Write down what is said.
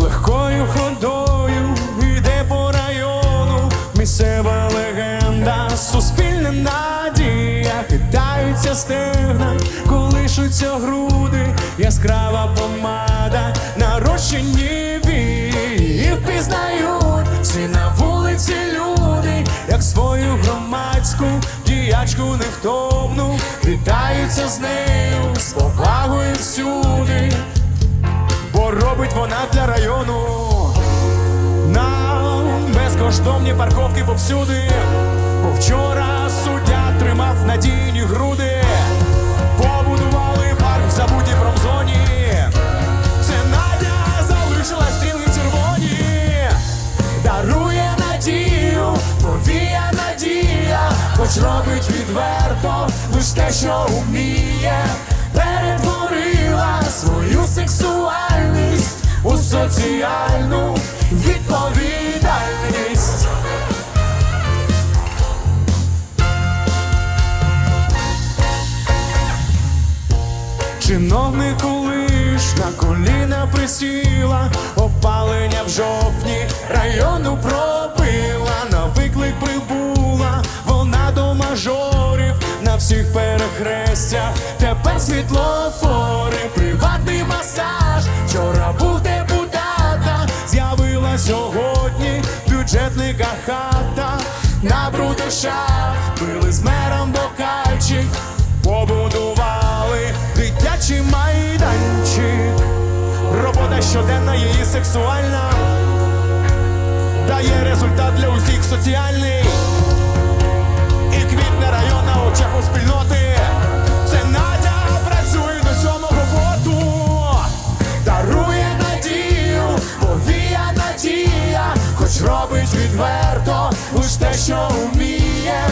легкою ходою йде по району, місцева легенда, суспільна надія, хитаються стегна, колишуться груди, яскрава помада, нарощені вії, впізнають всі на вулиці люди, як свою громадську діячку невтомну, вітаються з нею, з повагою всюди для району. Нам безкоштовні парковки повсюди, бо вчора суддя тримав надійні груди, побудували парк в забутій промзоні. Це Надя залишила стрілки червоні, дарує надію, повія надія, хоч робить відверто лиш те, що вміє, соціальну відповідальність. Чиновнику лиш на коліна присіла, опалення в жовтні району пробила, на виклик прибула, вона до мажорів на всіх перехрестях, тепер світлофори, брудишах, пили з мером бокальчик, побудували дитячий майданчик. Робота щоденна, її сексуальна, дає результат для усіх соціальний. Відверто, лиш те, що вміє,